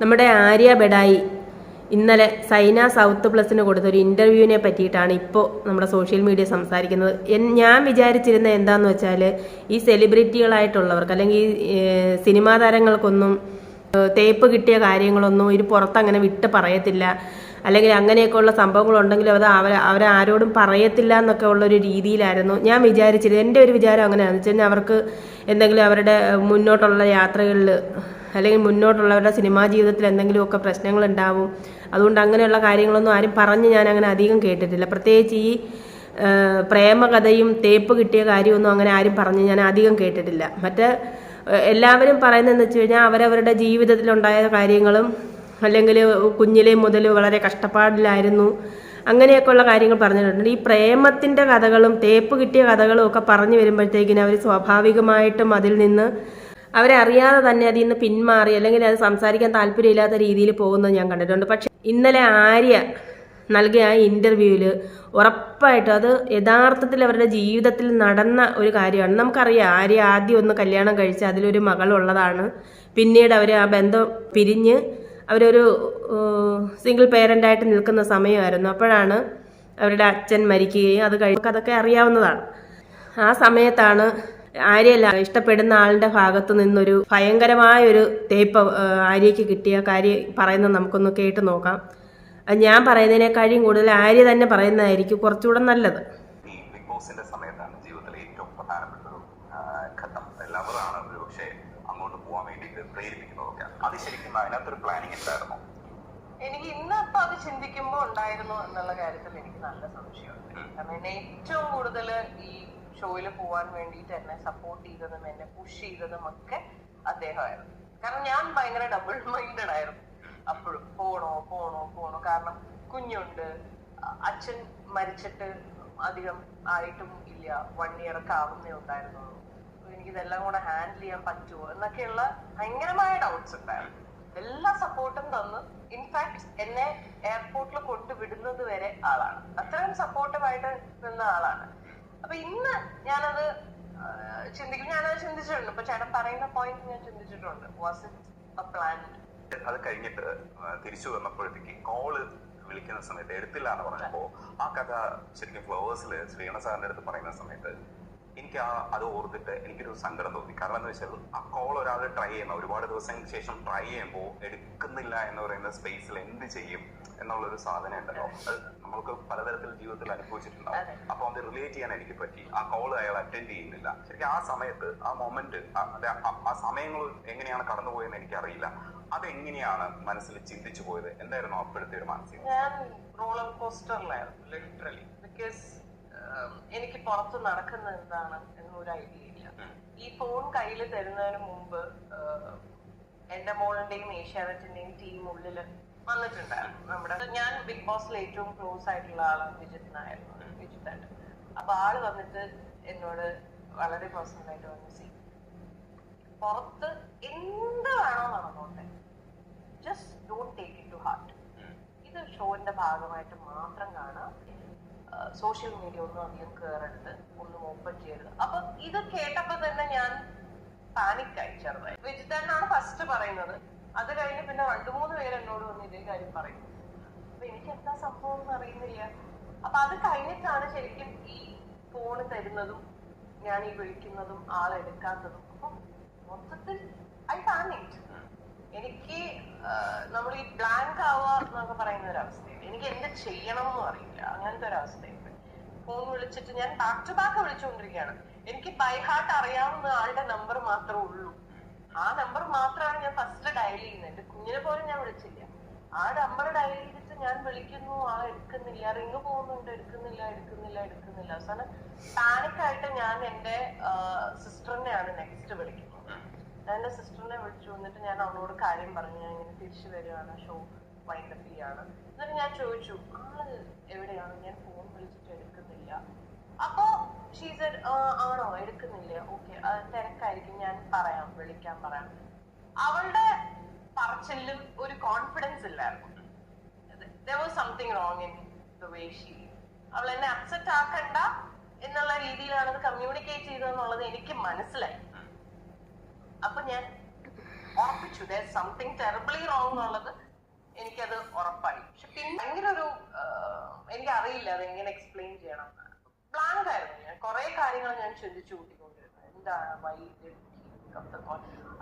നമ്മുടെ ആര്യ ബെഡായി ഇന്നലെ സൈന സൗത്ത് പ്ലസിന് കൊടുത്ത ഒരു ഇന്റർവ്യൂവിനെ പറ്റിയിട്ടാണ് ഇപ്പോൾ നമ്മുടെ സോഷ്യൽ മീഡിയ സംസാരിക്കുന്നത്. ഞാൻ വിചാരിച്ചിരുന്ന എന്താണെന്ന് വെച്ചാൽ ഈ സെലിബ്രിറ്റികളായിട്ടുള്ളവർക്ക് അല്ലെങ്കിൽ ഈ സിനിമാ താരങ്ങൾക്കൊന്നും തേപ്പ് കിട്ടിയ കാര്യങ്ങളൊന്നും ഇത് പുറത്തങ്ങനെ വിട്ട് പറയത്തില്ല. അല്ലെങ്കിൽ അങ്ങനെയൊക്കെയുള്ള സംഭവങ്ങളുണ്ടെങ്കിലും അത് അവർ അവരാരോടും പറയത്തില്ല എന്നൊക്കെ ഉള്ളൊരു രീതിയിലായിരുന്നു. ഞാൻ വിചാരിച്ചിരുന്നത്. എന്റെ ഒരു വിചാരം അങ്ങനെയാണെന്ന് വെച്ച് കഴിഞ്ഞാൽ അവർക്ക് എന്തെങ്കിലും അവരുടെ മുന്നോട്ടുള്ള യാത്രകളിൽ അല്ലെങ്കിൽ മുന്നോട്ടുള്ളവരുടെ സിനിമാ ജീവിതത്തിൽ എന്തെങ്കിലുമൊക്കെ പ്രശ്നങ്ങൾ ഉണ്ടാവും അതുകൊണ്ട് അങ്ങനെയുള്ള കാര്യങ്ങളൊന്നും ആരും പറഞ്ഞ് ഞാൻ അങ്ങനെ അധികം കേട്ടിട്ടില്ല. പ്രത്യേകിച്ച് ഈ പ്രേമകഥയും തേപ്പ് കിട്ടിയ കാര്യമൊന്നും അങ്ങനെ ആരും പറഞ്ഞ് ഞാൻ അധികം കേട്ടിട്ടില്ല. മറ്റേ എല്ലാവരും പറയുന്നതെന്ന് വെച്ച് കഴിഞ്ഞാൽ അവരവരുടെ ജീവിതത്തിലുണ്ടായ കാര്യങ്ങളും അല്ലെങ്കിൽ കുഞ്ഞിലെ മുതൽ വളരെ കഷ്ടപ്പാടിലായിരുന്നു. അങ്ങനെയൊക്കെ ഉള്ള കാര്യങ്ങൾ പറഞ്ഞിട്ടുണ്ട്. ഈ പ്രേമത്തിന്റെ കഥകളും തേപ്പ് കിട്ടിയ കഥകളും ഒക്കെ പറഞ്ഞു വരുമ്പോഴത്തേക്കിനും അവർ സ്വാഭാവികമായിട്ടും അതിൽ നിന്ന് അവരെ അറിയാതെ തന്നെ അതിൽ നിന്ന് പിന്മാറി അല്ലെങ്കിൽ അത് സംസാരിക്കാൻ താല്പര്യമില്ലാത്ത രീതിയിൽ പോകുന്നത് ഞാൻ കണ്ടിട്ടുണ്ട്. പക്ഷെ ഇന്നലെ ആര്യ നൽകിയ ആ ഇന്റർവ്യൂവിൽ ഉറപ്പായിട്ടും അത് യഥാർത്ഥത്തിൽ അവരുടെ ജീവിതത്തിൽ നടന്ന ഒരു കാര്യമാണ്. നമുക്കറിയാം ആര്യ ആദ്യം ഒന്ന് കല്യാണം കഴിച്ച് അതിലൊരു മകളുള്ളതാണ് പിന്നീട് അവർ ആ ബന്ധം പിരിഞ്ഞ് അവരൊരു സിംഗിൾ പേരന്റായിട്ട് നിൽക്കുന്ന സമയമായിരുന്നു. അപ്പോഴാണ് അവരുടെ അച്ഛൻ മരിക്കുകയും അത് കഴി അതൊക്കെ അറിയാവുന്നതാണ്. ആ സമയത്താണ് ആര്യല്ല ഇഷ്ടപ്പെടുന്ന ആളുടെ ഭാഗത്തു നിന്നൊരു ഭയങ്കരമായ ഒരു തേപ്പ് ആര്യയ്ക്ക് കിട്ടിയ കാര്യം പറയുന്നത് നമുക്കൊന്ന് കേട്ട് നോക്കാം. അത് ഞാൻ പറയുന്നതിനേക്കാളും കൂടുതൽ ആര്യ തന്നെ പറയുന്നതായിരിക്കും കുറച്ചുകൂടെ നല്ലത്. ബോസിന്റെ സമയത്താണ് ജീവിതത്തിലെ ഏറ്റവും പ്രധാനപ്പെട്ട ഒരു ഘട്ടം. ലവറാണ് ഒരു പക്ഷേ അങ്ങോട്ട് പോകാൻ വേണ്ടി പ്രേരിപ്പിക്കുന്നതൊക്കെ അത് ശരിക്കും അതിനകത്തൊരു പ്ലാനിങ് ഉണ്ടായിരുന്നു എനിക്ക് ഇന്നിപ്പോ അത് ചിന്തിക്കുമ്പോ ഉണ്ടായിരുന്നു എന്നുള്ള കാര്യത്തിൽ എനിക്ക് നല്ല സംശയമുണ്ട്. കാരണം എന്നെ ഏറ്റവും കൂടുതൽ ഈ ഷോയിൽ പോവാൻ വേണ്ടിയിട്ട് എന്നെ സപ്പോർട്ട് ചെയ്തതും എന്നെ പുഷ് ചെയ്തതും ഒക്കെ അദ്ദേഹമായിരുന്നു. കാരണം ഞാൻ ഭയങ്കര ഡബിൾ മൈൻഡഡ് ആയിരുന്നു അപ്പോഴും. പോണോ പോണോ പോണോ. കാരണം കുഞ്ഞുണ്ട്. അച്ഛൻ മരിച്ചിട്ട് അധികം ആയിട്ടും ഇല്ല. വൺ ഇയർ ഒക്കെ ആവുന്നേ ഉണ്ടായിരുന്നുള്ളൂ. എനിക്കിതെല്ലാം കൂടെ ഹാൻഡിൽ ചെയ്യാൻ പറ്റുമോ എന്നൊക്കെയുള്ള ഭയങ്കരമായ ഡൗട്ട്സ് ഉണ്ടായിരുന്നു. എല്ലാ സപ്പോർട്ടും തന്ന്. ഇൻഫാക്ട് എന്നെ എയർപോർട്ടിൽ കൊണ്ടുവിടുന്നത് വരെ ആളാണ്. അത്രയും സപ്പോർട്ടീവായിട്ട് നിന്ന ആളാണ്. അപ്പൊ ഇന്ന് ഞാനത് ചിന്തിക്കും. ഞാനത് ചിന്തിച്ചിട്ടുണ്ട്. ഇപ്പൊ ചേട്ടൻ പറയുന്ന പോയിന്റ് ഞാൻ ചിന്തിച്ചിട്ടുണ്ട്. വാസ് ഇറ്റ് പ്ലാൻ അത് കഴിഞ്ഞിട്ട് തിരിച്ചു വന്നപ്പോഴത്തേക്ക് കോൾ വിളിക്കുന്ന സമയത്ത് എടുത്തില്ല എന്ന് പറഞ്ഞപ്പോ ആ കഥ ശരിക്കും ഫ്ലവേഴ്സിൽ ശ്രീണ സാറിന്റെ അടുത്ത് പറയുന്ന സമയത്ത് എനിക്ക് ആ അത് ഓർത്തിട്ട് എനിക്കൊരു സങ്കടം തോന്നി. കാരണം എന്ന് വെച്ചാൽ ആ കോൾ ഒരാൾ ട്രൈ ചെയ്യുന്ന ഒരുപാട് ദിവസങ്ങൾക്ക് ശേഷം ട്രൈ ചെയ്യുമ്പോൾ എടുക്കുന്നില്ല എന്ന് പറയുന്ന സ്പേസിൽ എന്ത് ചെയ്യും എന്നുള്ളൊരു സാധനം ഉണ്ടല്ലോ നമ്മൾക്ക് പലതരത്തിൽ ജീവിതത്തിൽ അനുഭവിച്ചിട്ടുണ്ടാവും. അതെ. അപ്പൊ അത് റിലേറ്റ് ചെയ്യാൻ എനിക്ക് പറ്റി. ആ കോൾ അയാൾ അറ്റൻഡ് ചെയ്യുന്നില്ല. ശരിക്കും ആ സമയത്ത് ആ മൊമെന്റ് ആ സമയങ്ങൾ എങ്ങനെയാണ് കടന്നുപോയെന്ന് എനിക്ക് എനിക്കറിയില്ല. അതെങ്ങനെയാണ് മനസ്സിൽ ചിന്തിച്ചു പോയത്? എന്തായിരുന്നു അപ്പോഴത്തെ ഒരു മാനസിക ഞാൻ റോളർ കോസ്റ്ററിലായിരുന്നു ലിറ്ററലി ബിക്കോസ് എനിക്ക് പുറത്ത് നടക്കുന്നത് എന്താണ് എന്നൊരു ഐഡിയ ഇല്ല. ഈ ഫോൺ കയ്യിൽ തരുന്നതിന് മുമ്പ് എന്റെ മോളിന്റെയും ഏഷ്യാനെറ്റിന്റെയും ടീം ഉള്ളിൽ വന്നിട്ടുണ്ടായിരുന്നു നമ്മുടെ ഞാൻ ബിഗ് ബോസിൽ ഏറ്റവും ക്ലോസ് ആയിട്ടുള്ള ആളാണ് വിജിത്തിനായിരുന്നു വിജിത്തായിട്ട്. അപ്പൊ ആൾ വന്നിട്ട് എന്നോട് വളരെ പേഴ്സണൽ ആയിട്ട് വന്നു സി പുറത്ത് എന്ത് വേണോ നടന്നോട്ടെ. Just don't take it to heart ഇത് ഷോന്റെ ഭാഗമായിട്ട് മാത്രം കാണാം. സോഷ്യൽ മീഡിയ ഒന്നും അധികം കയറരുത് ഒന്നും ഓപ്പൺ ചെയ്യരുത്. അപ്പൊ ഇത് കേട്ടപ്പോ തന്നെ ഞാൻ പാനിക്കായി ചെറുതായി. വിജിതനാണ് ഫസ്റ്റ് പറയുന്നത്. അത് കഴിഞ്ഞ് പിന്നെ രണ്ടു മൂന്ന് പേര് എന്നോട് വന്ന് ഇതേ കാര്യം പറയും. അപ്പൊ എനിക്ക് എന്താ സംഭവം എന്ന് അറിയുന്നില്ല. അപ്പൊ അത് കഴിഞ്ഞിട്ടാണ് ശരിക്കും ഈ ഫോണ് തരുന്നതും ഞാൻ ഈ വിളിക്കുന്നതും ആളെടുക്കാത്തതും അപ്പൊ മൊത്തത്തിൽ ഐ പാനിക്ട് എനിക്ക് നമ്മൾ ഈ ബ്ലാങ്ക് ആവുക എന്നൊക്കെ പറയുന്ന ഒരു എനിക്ക് എന്ത് ചെയ്യണം എന്നും അറിയില്ല. അങ്ങനത്തെ ഒരു ഫോൺ വിളിച്ചിട്ട് ഞാൻ ബാക്ക് ടു ബാക്ക് വിളിച്ചുകൊണ്ടിരിക്കുകയാണ്. എനിക്ക് ബൈ ഹാർട്ട് അറിയാവുന്ന ആളുടെ നമ്പർ മാത്രമേ ഉള്ളൂ. ആ നമ്പർ മാത്രമാണ് ഞാൻ ഫസ്റ്റ് ഡയൽ ചെയ്യുന്നത് എന്റെ കുഞ്ഞിനെ പോലും ഞാൻ വിളിച്ചില്ല. ആ നമ്പർ ഡയൽ ചെയ്തിട്ട് ഞാൻ വിളിക്കുന്നു. ആ എടുക്കുന്നില്ല. റിങ് പോകുന്നുണ്ട്. എടുക്കുന്നില്ല. എടുക്കുന്നില്ല. എടുക്കുന്നില്ല. അവസാനം പാനിക് ആയിട്ട് ഞാൻ എന്റെ സിസ്റ്ററിനെയാണ് നെക്സ്റ്റ് വിളിക്കുന്നത്. ഞാൻ എന്റെ സിസ്റ്ററിനെ വിളിച്ചു. എന്നിട്ട് ഞാൻ അവളോട് കാര്യം പറഞ്ഞു. ഞാൻ ഇങ്ങനെ തിരിച്ചു വരികയാണ് ഷോ വൈൻഡപ്പ് ചെയ്യാണ്. എന്നിട്ട് ഞാൻ ചോദിച്ചു ആൾ എവിടെയാണ്? ഞാൻ ഫോൺ വിളിച്ചിട്ട് എടുക്കുന്നില്ല. ഷീസ് ആണോ? എടുക്കുന്നില്ലേ? ഓക്കെ തിരക്കായിരിക്കും. ഞാൻ പറയാം വിളിക്കാൻ പറയാം. അവളുടെ പറച്ചിലും ഒരു കോൺഫിഡൻസ് ഇല്ലായിരുന്നു. There was something wrong in the way she അവൾ എന്നെ അപ്സെറ്റ് ആക്കണ്ട എന്നുള്ള രീതിയിലാണ് അത് കമ്മ്യൂണിക്കേറ്റ് ചെയ്തതെന്നുള്ളത് എനിക്ക് മനസ്സിലായി. അപ്പൊ ഞാൻ ഉറപ്പിച്ചു സംതിങ് ടെറബിളി റോങ് എന്നുള്ളത് എനിക്കത് ഉറപ്പായി. പക്ഷെ പിന്നെ ഭയങ്കര ഒരു എനിക്ക് അറിയില്ല അത് എങ്ങനെ എക്സ്പ്ലെയിൻ ചെയ്യണം. ബ്ലാങ്ക് ആയിരുന്നു. ഞാൻ കുറെ കാര്യങ്ങൾ ഞാൻ ചിന്തിച്ചു കൂട്ടിക്കൊണ്ടിരുന്നു. എന്താണ് വൈ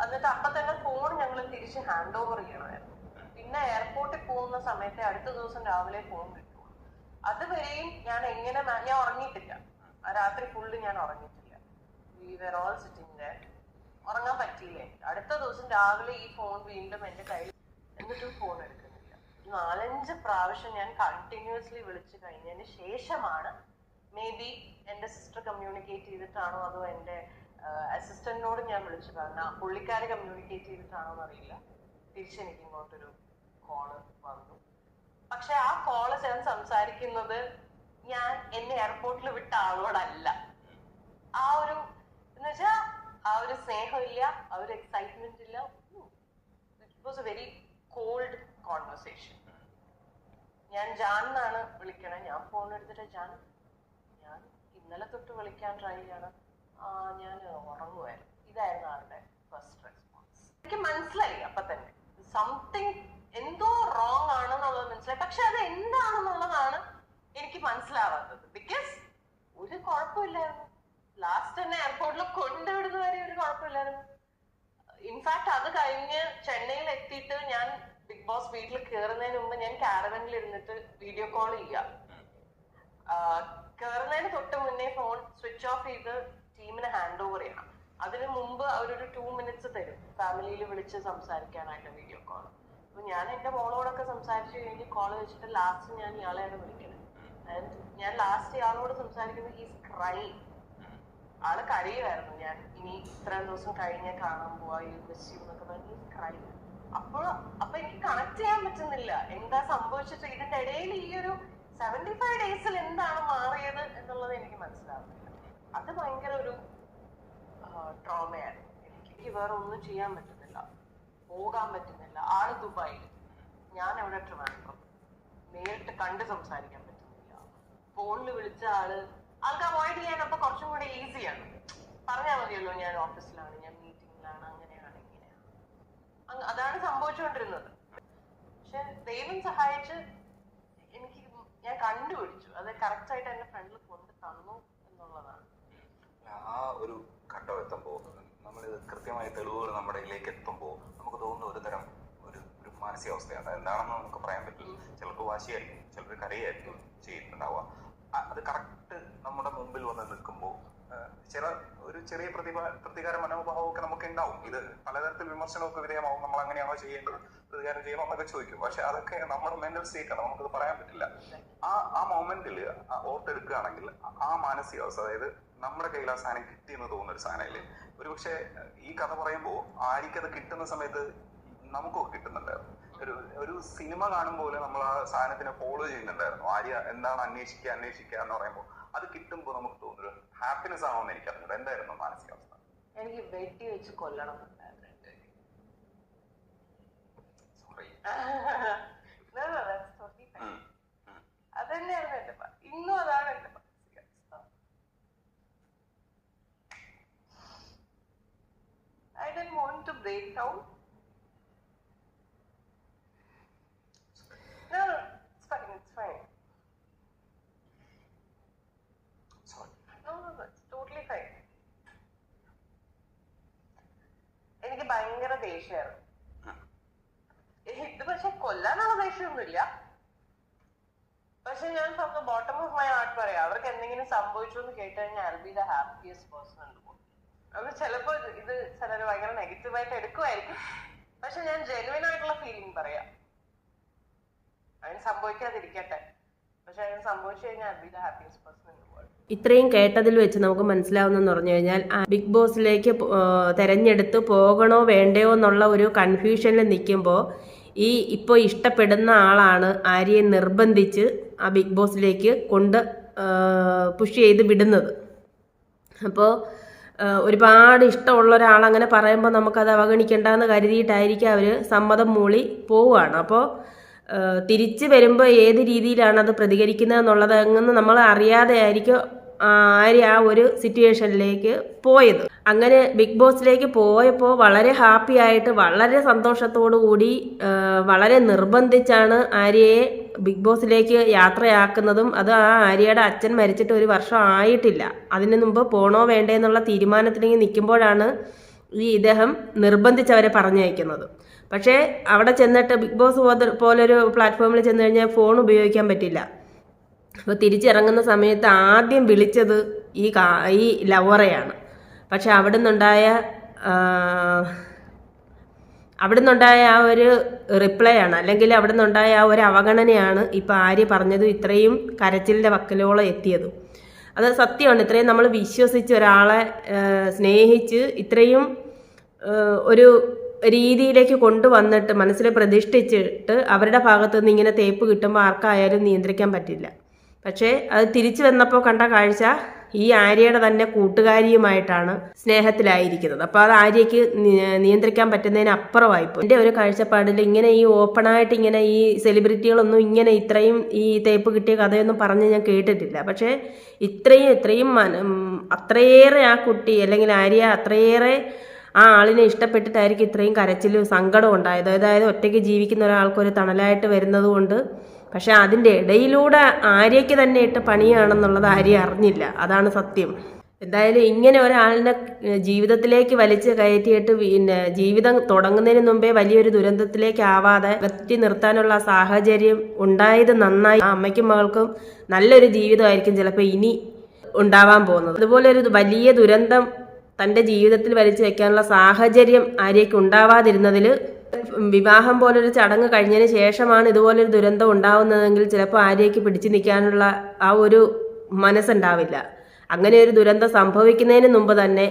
എന്നിട്ട് അപ്പൊ തന്നെ ഫോൺ ഞങ്ങൾ തിരിച്ച് ഹാൻഡ് ഓവർ ചെയ്യണമായിരുന്നു. പിന്നെ എയർപോർട്ടിൽ പോകുന്ന സമയത്ത് അടുത്ത ദിവസം രാവിലെ ഫോൺ കിട്ടും. അതുവരെയും ഞാൻ എങ്ങനെ ഞാൻ ഉറങ്ങിയിട്ടില്ല. രാത്രി ഫുള്ള് ഞാൻ ഉറങ്ങിയിട്ടില്ല. വി വെർ ഓൾ സിറ്റിംഗ് ഉറങ്ങാൻ പറ്റിയില്ല അടുത്ത ദിവസം രാവിലെ ഈ ഫോൺ വീണ്ടും എന്റെ കയ്യിൽ എന്നിട്ടും ഫോൺ എടുക്കുന്നില്ല. നാലഞ്ച് പ്രാവശ്യം ഞാൻ കണ്ടിന്യൂസ്ലി വിളിച്ചു കഴിഞ്ഞതിന് ശേഷമാണ് മേ ബി എന്റെ സിസ്റ്റർ കമ്മ്യൂണിക്കേറ്റ് ചെയ്തിട്ടാണോ അതോ എന്റെ അസിസ്റ്റന്റിനോട് ഞാൻ വിളിച്ചു പറഞ്ഞ പുള്ളിക്കാരെ കമ്മ്യൂണിക്കേറ്റ് ചെയ്തിട്ടാണോ എന്നറിയില്ല തിരിച്ചെനിക്ക് ഇങ്ങോട്ടൊരു കോൾ വന്നു. പക്ഷെ ആ കോൾ ഞാൻ സംസാരിക്കുന്നത് ഞാൻ എന്നെ എയർപോർട്ടിൽ വിട്ട ആളോടല്ല. ആ ഒരു എന്ന് വെച്ചാ ആ ഒരു സ്നേഹമില്ല ആ ഒരു എക്സൈറ്റ്മെന്റ് ഇല്ല. It was a very cold conversation ഞാൻ ജാൻ എന്നാണ് വിളിക്കണേ. ഞാൻ ഫോൺ എടുത്തിട്ട് ജാൻ ഞാൻ ഇന്നലെ തൊട്ട് വിളിക്കാൻ ട്രൈ ചെയ്യണം. ഞാൻ ഉറങ്ങുമായിരുന്നു ഇതായിരുന്നു ആളുടെ ഫസ്റ്റ് റെസ്പോൺസ് എനിക്ക് മനസ്സിലായി അപ്പൊ തന്നെ. സംതിങ് എന്തോ റോങ് ആണെന്നുള്ളത് മനസ്സിലായി. പക്ഷെ അത് എന്താണെന്നുള്ളതാണ് എനിക്ക് മനസ്സിലാവാത്തത്. ബിക്കോസ് ഒരു കുഴപ്പമില്ലായിരുന്നു. ലാസ്റ്റ് തന്നെ എയർപോർട്ടിൽ കൊണ്ടുവിടുന്ന വരെ ഒരു കുഴപ്പമില്ലായിരുന്നു. ഇൻഫാക്ട് അത് കഴിഞ്ഞ് ചെന്നൈയിൽ എത്തിയിട്ട് ഞാൻ ബിഗ് ബോസ് വീട്ടിൽ കയറുന്നതിന് മുമ്പ് ഞാൻ കാരവനിൽ ഇരുന്നിട്ട് വീഡിയോ കോൾ ചെയ്യാം. കയറുന്നതിന് തൊട്ട് മുന്നേ ഫോൺ സ്വിച്ച് ഓഫ് ചെയ്ത് ടീമിന് ഹാൻഡ് ഓവർ ചെയ്യണം. അതിന് മുമ്പ് അവരൊരു ടു മിനിറ്റ്സ് തരും. ഫാമിലിയിൽ വിളിച്ച് സംസാരിക്കാനായിട്ട് വീഡിയോ കോൾ അപ്പൊ ഞാൻ എന്റെ മോളോടൊക്കെ സംസാരിച്ചു കഴിഞ്ഞ് കോൾ വെച്ചിട്ട് ലാസ്റ്റ് ഞാൻ ഇയാളെയാണ് വിളിക്കുന്നത് ഞാൻ ലാസ്റ്റ് ഇയാളോട് സംസാരിക്കുന്നത് ഹീസ് ക്രൈ ആൾ കരയുമായിരുന്നു ഞാൻ ഇനി ഇത്രയും ദിവസം കഴിഞ്ഞേ കാണാൻ പോവാ യു മിസ് പറഞ്ഞ് ക്രൈ അപ്പോൾ അപ്പൊ എനിക്ക് കണക്ട് ചെയ്യാൻ പറ്റുന്നില്ല. എന്താ സംഭവിച്ചിട്ട് ഇതിന്റെ ഇടയിൽ ഈ ഒരു സെവന്റി ഫൈവ് ഡേയ്സിൽ എന്താണ് മാറിയത് എന്നുള്ളത് എനിക്ക് മനസ്സിലാവുന്നില്ല. അത് ഭയങ്കര ഒരു ട്രോമയാണ് എനിക്ക് വേറെ ഒന്നും ചെയ്യാൻ പറ്റുന്നില്ല. പോകാൻ പറ്റുന്നില്ല. ആൾ ദുബായിൽ ഞാൻ എവിടെ ട്രിവാൻഡ്രം. നേരിട്ട് കണ്ട് സംസാരിക്കാൻ പറ്റുന്നില്ല. ഫോണിൽ വിളിച്ച ആൾ ആൾക്ക് അവോയ്ഡ് ചെയ്യാൻ അപ്പൊ കുറച്ചും കൂടി ഈസിയാണ്. പറഞ്ഞാൽ മതിയല്ലോ ഞാൻ ഓഫീസിലാണ് ഞാൻ മീറ്റിംഗിലാണ് അങ്ങനെയാണ് ഇങ്ങനെയാണ്. അതാണ് സംഭവിച്ചുകൊണ്ടിരുന്നത്. പക്ഷെ ദൈവം സഹായിച്ച് എനിക്ക് ഞാൻ കണ്ടുപിടിച്ചു അത് കറക്റ്റ് ആയിട്ട് എന്റെ ഫ്രണ്ടിൽ കൊണ്ട് തന്നു എന്നുള്ളതാണ് ആ ഒരു ഘട്ടം എത്തുമ്പോൾ നമ്മളിത് കൃത്യമായ തെളിവുകൾ നമ്മുടെ ഇതിലേക്ക് എത്തുമ്പോൾ നമുക്ക് തോന്നുന്ന ഒരു തരം ഒരു ഒരു മാനസികാവസ്ഥയാണ്. എന്താണെന്ന് നമുക്ക് പറയാൻ പറ്റില്ല. ചിലപ്പോൾ വാശിയായിരിക്കും ചിലർ കരയായിരിക്കും ചെയ്തിട്ടുണ്ടാവുക. അത് കറക്റ്റ് നമ്മുടെ മുമ്പിൽ വന്ന് നിൽക്കുമ്പോൾ ചില ഒരു ചെറിയ പ്രതിഭ പ്രതികാര മനോഭാവമൊക്കെ നമുക്ക് ഉണ്ടാവും ഇത് പലതരത്തിൽ വിമർശനമൊക്കെ വിധേയമാവും. നമ്മൾ അങ്ങനെയാണോ ചെയ്യേണ്ടത്? പ്രതികാരം ചെയ്യണോ എന്നൊക്കെ ചോദിക്കും. പക്ഷെ അതൊക്കെ നമ്മുടെ മെന്റൽ സ്റ്റേറ്റ് ആണ്. നമുക്കത് പറയാൻ പറ്റില്ല. ആ ആ മൊമെന്റിൽ ഓർത്തെടുക്കുകയാണെങ്കിൽ ആ മാനസികാവസ്ഥ അതായത് നമ്മുടെ കയ്യിൽ ആ സാധനം കിട്ടിയെന്ന് തോന്നുന്ന ഒരു സാധനമില്ലേ? ഒരുപക്ഷെ ഈ കഥ പറയുമ്പോൾ അത് കിട്ടുന്ന സമയത്ത് നമുക്കൊക്കെ കിട്ടുന്നുണ്ടായിരുന്നു. ഒരു ഒരു സിനിമ കാണുമ്പോൾ നമ്മൾ ആ സാധനത്തിനെ ഫോളോ ചെയ്യുന്നുണ്ടായിരുന്നു. ആര്യ എന്താണ് അന്വേഷിക്കുക അന്വേഷിക്കുക എന്ന് പറയുമ്പോൾ അത് കിട്ടുമ്പോൾ നമുക്ക് തോന്നുന്നു ഹാപ്പിനെസ് ആണെന്ന് എനിക്ക് അറിഞ്ഞത് എന്തായിരുന്നു മാനസികാവസ്ഥ? എനിക്ക് വെട്ടി വെച്ച് കൊല്ലണം. അതന്നെയായിരുന്നു എന്റെ ഇന്നും അതാണ് എന്റെ I I didn't want to break down. ഭയങ്കര ദേഷ്യമായിരുന്നു ഇത് പക്ഷെ കൊല്ലാനുള്ള ദേഷ്യമൊന്നുമില്ല. പക്ഷെ ഞാൻ from the bottom of my heart പറയാം അവർക്ക് എന്തെങ്കിലും സംഭവിച്ചു എന്ന് കേട്ട് കഴിഞ്ഞാൽ I be the happiest person അവർ ചിലപ്പോ ഇത് ചിലർ ഭയങ്കര നെഗറ്റീവായിട്ട് എടുക്കുമായിരിക്കും. പക്ഷെ ഞാൻ ജെനുവിൻ ആയിട്ടുള്ള ഫീലിംഗ് പറയാം. അതിന് സംഭവിക്കാതിരിക്കട്ടെ. പക്ഷെ അതിന് സംഭവിച്ചു കഴിഞ്ഞാൽ I be the happiest person ഇത്രയും കേട്ടതിൽ വെച്ച് നമുക്ക് മനസ്സിലാവുന്നെന്ന് പറഞ്ഞു കഴിഞ്ഞാൽ ബിഗ് ബോസിലേക്ക് തിരഞ്ഞെടുത്ത് പോകണോ വേണ്ടയോ എന്നുള്ള ഒരു കൺഫ്യൂഷനിൽ നിൽക്കുമ്പോൾ ഈ ഇപ്പോൾ ഇഷ്ടപ്പെടുന്ന ആളാണ് ആര്യയെ നിർബന്ധിച്ച് ആ ബിഗ് ബോസിലേക്ക് കൊണ്ട് പുഷ് ചെയ്ത് വിടുന്നത്. അപ്പോൾ ഒരുപാട് ഇഷ്ടമുള്ള ഒരാൾ അങ്ങനെ പറയുമ്പോൾ നമുക്കത് അവഗണിക്കേണ്ടെന്ന് കരുതിയിട്ടായിരിക്കും അവർ സമ്മതം മൂളി പോവുകയാണ്. അപ്പോൾ തിരിച്ച് വരുമ്പോൾ ഏത് രീതിയിലാണ് അത് പ്രതികരിക്കുന്നത് എന്നുള്ളത് അങ്ങനെ നമ്മൾ അറിയാതെ ആയിരിക്കും ആര്യ ആ ഒരു സിറ്റുവേഷനിലേക്ക് പോയത്. അങ്ങനെ ബിഗ് ബോസിലേക്ക് പോയപ്പോൾ വളരെ ഹാപ്പി ആയിട്ട് വളരെ സന്തോഷത്തോടു കൂടി വളരെ നിർബന്ധിച്ചാണ് ആര്യയെ ബിഗ് ബോസിലേക്ക് യാത്രയാക്കുന്നതും അത് ആ ആര്യയുടെ അച്ഛൻ മരിച്ചിട്ട് ഒരു വർഷം ആയിട്ടില്ല. അതിനു മുമ്പ് പോണോ വേണ്ടേ എന്നുള്ള തീരുമാനത്തിലേക്ക് നിൽക്കുമ്പോഴാണ് ഈ ഇദ്ദേഹം നിർബന്ധിച്ചവരെ പറഞ്ഞയക്കുന്നത്. പക്ഷേ അവിടെ ചെന്നിട്ട് ബിഗ് ബോസ് പോലൊരു പ്ലാറ്റ്ഫോമിൽ ചെന്ന് കഴിഞ്ഞാൽ ഫോൺ ഉപയോഗിക്കാൻ പറ്റില്ല. അപ്പോൾ തിരിച്ചിറങ്ങുന്ന സമയത്ത് ആദ്യം വിളിച്ചത് ഈ ഈ ലവറയാണ്. പക്ഷെ അവിടെ നിന്നുണ്ടായ അവിടെ നിന്നുണ്ടായ ആ ഒരു റിപ്ലൈ ആണ് അല്ലെങ്കിൽ അവിടെ നിന്നുണ്ടായ ആ ഒരു അവഗണനയാണ് ഇപ്പോൾ ആര്യ പറഞ്ഞതും ഇത്രയും കരച്ചിലിന്റെ വക്കലോളം എത്തിയതും. അത് സത്യമാണ്. ഇത്രയും നമ്മൾ വിശ്വസിച്ച് ഒരാളെ സ്നേഹിച്ച് ഇത്രയും ഒരു രീതിയിലേക്ക് കൊണ്ടുവന്നിട്ട് മനസ്സിൽ പ്രതിഷ്ഠിച്ചിട്ട് അവരുടെ ഭാഗത്തു നിന്ന് ഇങ്ങനെ തേപ്പ് കിട്ടുമ്പോൾ ആർക്കായാലും നിയന്ത്രിക്കാൻ പറ്റില്ല. പക്ഷേ അത് തിരിച്ചു വന്നപ്പോൾ കണ്ട കാഴ്ച ഈ ആര്യയുടെ തന്നെ കൂട്ടുകാരിയുമായിട്ടാണ് സ്നേഹത്തിലായിരിക്കുന്നത്. അപ്പോൾ അത് ആര്യയ്ക്ക് നിയന്ത്രിക്കാൻ പറ്റുന്നതിന് അപ്പുറമായിപ്പോൾ എന്റെ ഒരു കാഴ്ചപ്പാടിൽ ഇങ്ങനെ ഈ ഓപ്പണായിട്ട് ഇങ്ങനെ ഈ സെലിബ്രിറ്റികളൊന്നും ഇങ്ങനെ ഇത്രയും ഈ തേപ്പ് കിട്ടിയ കഥയൊന്നും പറഞ്ഞ് ഞാൻ കേട്ടിട്ടില്ല. പക്ഷേ ഇത്രയും ഇത്രയും അത്രയേറെ ആ കുട്ടി അല്ലെങ്കിൽ ആര്യ അത്രയേറെ ആ ആളിനെ ഇഷ്ടപ്പെട്ടിട്ടായിരിക്കും ഇത്രയും കരച്ചിലും സങ്കടവും ഉണ്ടായത്. അതായത് ഒറ്റയ്ക്ക് ജീവിക്കുന്ന ഒരാൾക്ക് ഒരു തണലായിട്ട് വരുന്നത് കൊണ്ട്. പക്ഷെ അതിന്റെ ഇടയിലൂടെ ആര്യയ്ക്ക് തന്നെ ഇട്ട് പണിയാണെന്നുള്ളത് ആര്യ അറിഞ്ഞില്ല. അതാണ് സത്യം. എന്തായാലും ഇങ്ങനെ ഒരാളിനെ ജീവിതത്തിലേക്ക് വലിച്ച് കയറ്റിയിട്ട് പിന്നെ ജീവിതം തുടങ്ങുന്നതിന് മുമ്പേ വലിയൊരു ദുരന്തത്തിലേക്ക് ആവാതെ അകറ്റി നിർത്താനുള്ള സാഹചര്യം ഉണ്ടായത് നന്നായി. ആ അമ്മയ്ക്കും മകൾക്കും നല്ലൊരു ജീവിതമായിരിക്കും ചിലപ്പോൾ ഇനി ഉണ്ടാവാൻ പോകുന്നത്. അതുപോലെ ഒരു വലിയ ദുരന്തം തന്റെ ജീവിതത്തിൽ വലിച്ചു വെക്കാനുള്ള സാഹചര്യം ആര്യയ്ക്ക് ഉണ്ടാവാതിരുന്നതിൽ വിവാഹം പോലൊരു ചടങ്ങ് കഴിഞ്ഞതിന് ശേഷമാണ് ഇതുപോലൊരു ദുരന്തം ഉണ്ടാവുന്നതെങ്കിൽ ചിലപ്പോൾ ആര്യയ്ക്ക് പിടിച്ചു നിൽക്കാനുള്ള ആ ഒരു മനസ്സുണ്ടാവില്ല. അങ്ങനെ ഒരു ദുരന്തം സംഭവിക്കുന്നതിന് മുമ്പ് തന്നെ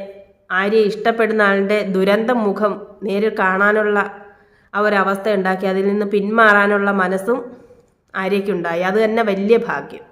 ആര്യ ഇഷ്ടപ്പെടുന്ന ആളുടെ ദുരന്ത മുഖം നേരിൽ കാണാനുള്ള ആ ഒരു അവസ്ഥ ഉണ്ടാക്കി അതിൽ നിന്ന് പിന്മാറാനുള്ള മനസ്സും ആര്യയ്ക്കുണ്ടായി. അത് തന്നെ വലിയ ഭാഗ്യം.